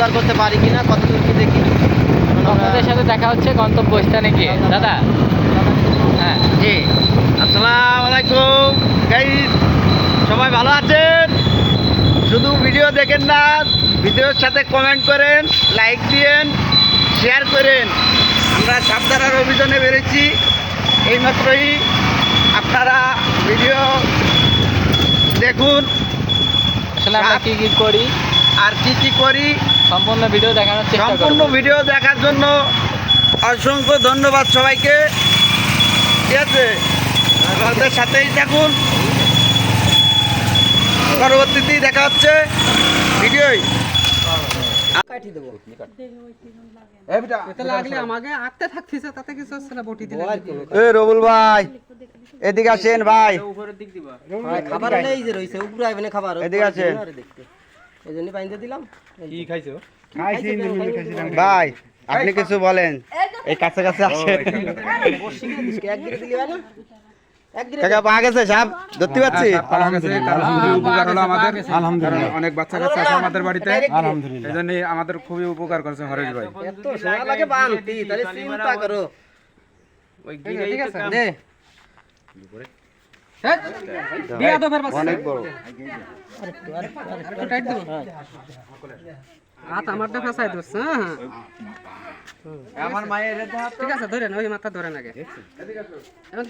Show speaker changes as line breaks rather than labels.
উদ্ধার করতে পারি কিনা কতদূর কি দেখি আপনাদের
সাথে দেখা হচ্ছে গন্তব্যস্থানে গিয়ে। আচ্ছা। দাদা? হ্যাঁ।
জি
আসসালাম আলাইকুম। সবাই ভালো আছেন? শুধু ভিডিও দেখেন না ভিডিওর সাথে কমেন্ট করেন লাইক দিয়েন শেয়ার করেন। আমরা সাবধানার অভিযানে বেরোচ্ছি এইমাত্রই আপনারা ভিডিও দেখুন।
আসলে আমরা কী কী করি?
আর কি কি করি?
সম্পূর্ণ ভিডিও দেখানোর চেষ্টা সম্পূর্ণ ভিডিও
দেখার জন্য অসংখ্য ধন্যবাদ সবাইকে। ঠিক আছে? আমাদের সাথেই থাকুন। পরবর্তীতেই দেখা হচ্ছে ভিডিওই।
লাগলে আমাকে আটতে থাকতেছে তাতে কিছু হচ্ছে না বটি দিলে
এ
রবুল ভাই এদিকে আসেন ভাই।
খাবার
নেই যে রইছে উপরে আইবে খাবার। এদিকে আসেন। এই জন্য বাইন্দে দিলাম। কি
খাইছো?
ভাই
আপনি কিছু বলেন। এই কাছে কাছে
আমাদের। আলহামদুলিল্লাহ।
অনেক বাচ্চা কাচ্চা আছে আমাদের
বাড়িতে।
এই জন্য
আমাদের খুবই উপকার করেছে হরেশ ভাই।
এত সময় লাগে বানতি তাহলে চিন্তা করো। ঠিক আছে
অনেক বড়।
একটু টাইট দিবো।
হাত আমারটা ফাঁসাই দিস হ্যাঁ
আমার মায়ের ঠিক
আছে ধরেন ওই মাথা ধরেন আগে। এখন